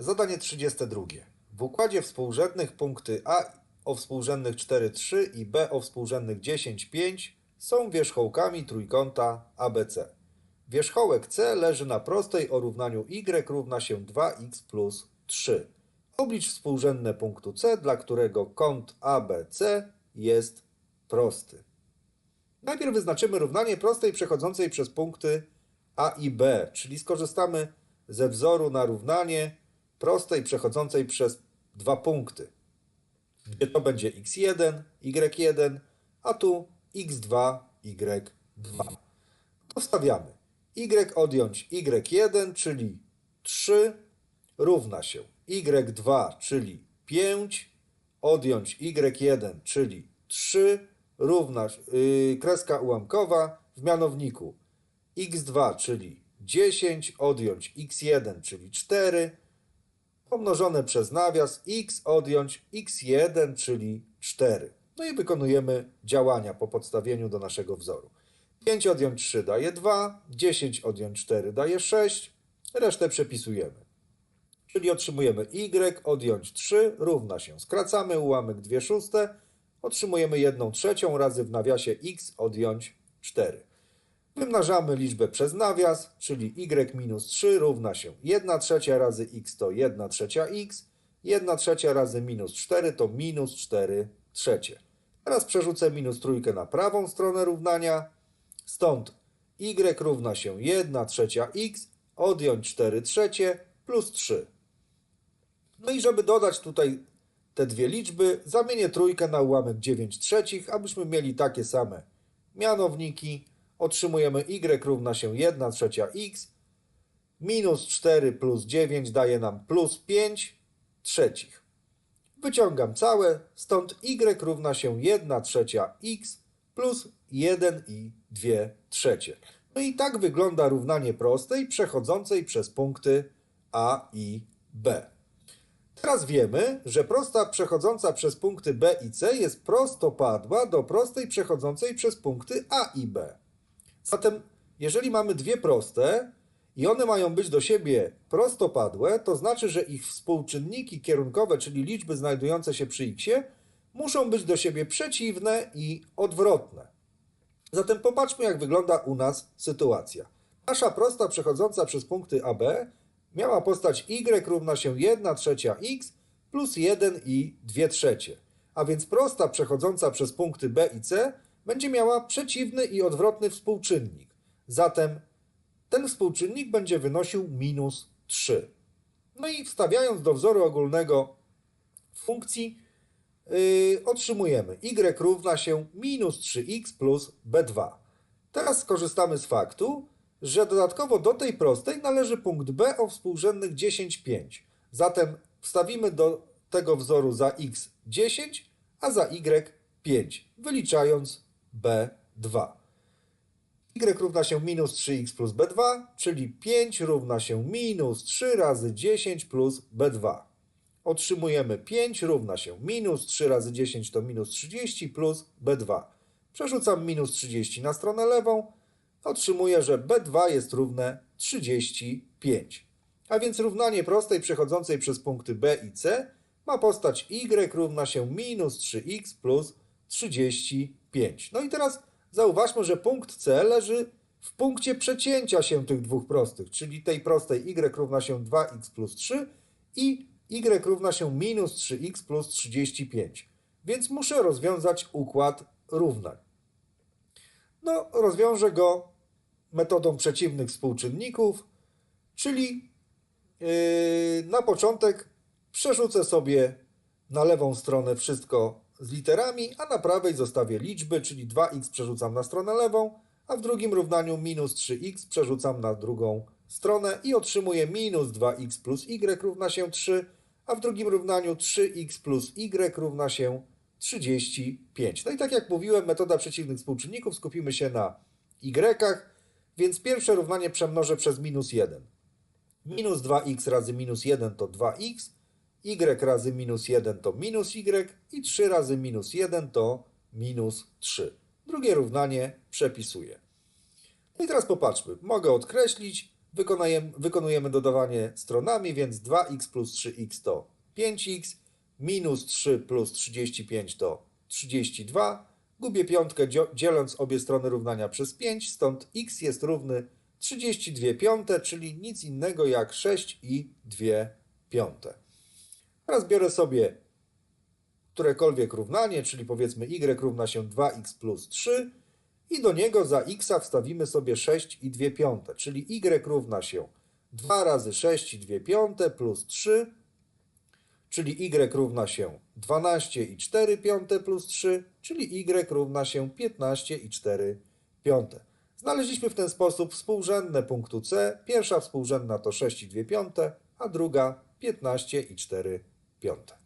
Zadanie 32. W układzie współrzędnych punkty A o współrzędnych 4, 3 i B o współrzędnych 10, 5 są wierzchołkami trójkąta ABC. Wierzchołek C leży na prostej o równaniu y równa się 2x plus 3. Oblicz współrzędne punktu C, dla którego kąt ABC jest prosty. Najpierw wyznaczymy równanie prostej przechodzącej przez punkty A i B, czyli skorzystamy ze wzoru na równanie prostej przechodzącej przez dwa punkty, gdzie to będzie x1, y1, a tu x2, y2. To wstawiamy. y odjąć y1, czyli 3, równa się y2, czyli 5, odjąć y1, czyli 3, równa yy, kreska ułamkowa w mianowniku x2, czyli 10, odjąć x1, czyli 4, pomnożone przez nawias x odjąć x1, czyli 4. No i wykonujemy działania po podstawieniu do naszego wzoru. 5 odjąć 3 daje 2, 10 odjąć 4 daje 6, resztę przepisujemy. Czyli otrzymujemy y odjąć 3 równa się. Skracamy ułamek 2 szóste, otrzymujemy 1 trzecią razy w nawiasie x odjąć 4. Wymnażamy liczbę przez nawias, czyli y minus 3 równa się 1 trzecia razy x to 1 trzecia x, 1 trzecia razy minus 4 to minus 4 trzecie. Teraz przerzucę minus trójkę na prawą stronę równania, stąd y równa się 1 trzecia x, odjąć 4 trzecie plus 3. No i żeby dodać tutaj te dwie liczby, zamienię trójkę na ułamek 9 trzecich, abyśmy mieli takie same mianowniki. Otrzymujemy y równa się 1 trzecia x, minus 4 plus 9 daje nam plus 5 trzecich. Wyciągam całe, stąd y równa się 1 trzecia x plus 1 i 2 trzecie. No i tak wygląda równanie prostej przechodzącej przez punkty A i B. Teraz wiemy, że prosta przechodząca przez punkty B i C jest prostopadła do prostej przechodzącej przez punkty A i B. Zatem, jeżeli mamy dwie proste i one mają być do siebie prostopadłe, to znaczy, że ich współczynniki kierunkowe, czyli liczby znajdujące się przy x, muszą być do siebie przeciwne i odwrotne. Zatem popatrzmy, jak wygląda u nas sytuacja. Nasza prosta przechodząca przez punkty AB miała postać y równa się 1 trzecia x plus 1 i 2 trzecie. A więc prosta przechodząca przez punkty B i C będzie miała przeciwny i odwrotny współczynnik. Zatem ten współczynnik będzie wynosił minus 3. No i wstawiając do wzoru ogólnego funkcji yy, otrzymujemy y równa się minus 3x plus b2. Teraz skorzystamy z faktu, że dodatkowo do tej prostej należy punkt B o współrzędnych 10, 5. Zatem wstawimy do tego wzoru za x 10, a za y 5, wyliczając b2. y równa się minus 3x plus b2, czyli 5 równa się minus 3 razy 10 plus b2. Otrzymujemy 5 równa się minus 3 razy 10 to minus 30 plus b2. Przerzucam minus 30 na stronę lewą, otrzymuję, że B2 jest równe 35. A więc równanie prostej przechodzącej przez punkty B i C ma postać y równa się minus 3x plus 35. No i teraz zauważmy, że punkt C leży w punkcie przecięcia się tych dwóch prostych, czyli tej prostej y równa się 2x plus 3 i y równa się minus 3x plus 35. Więc muszę rozwiązać układ równań. No, rozwiążę go metodą przeciwnych współczynników, czyli yy, na początek przerzucę sobie na lewą stronę wszystko z literami, a na prawej zostawię liczby, czyli 2x przerzucam na stronę lewą, a w drugim równaniu minus 3x przerzucam na drugą stronę i otrzymuję minus 2x plus y równa się 3, a w drugim równaniu 3x plus y równa się 35. No i tak jak mówiłem, metoda przeciwnych współczynników, skupimy się na y, więc pierwsze równanie przemnożę przez minus 1. Minus 2x razy minus 1 to 2x, y razy minus 1 to minus y i 3 razy minus 1 to minus 3. Drugie równanie przepisuję. No i teraz popatrzmy. Mogę odkreślić, Wykonujemy, wykonujemy dodawanie stronami, więc 2x plus 3x to 5x, minus 3 plus 35 to 32. Gubię piątkę dzieląc obie strony równania przez 5, stąd x jest równy 32 piąte, czyli nic innego jak 6 i 2 piąte. Teraz biorę sobie którekolwiek równanie, czyli powiedzmy y równa się 2x plus 3 i do niego za x wstawimy sobie 6 i 2 piąte, czyli y równa się 2 razy 6 i 2 piąte plus 3, czyli y równa się 12 i 4 piąte plus 3, czyli y równa się 15 i 4 piąte. Znaleźliśmy w ten sposób współrzędne punktu C. Pierwsza współrzędna to 6 i 2 piąte, a druga 15 i 4 piąte.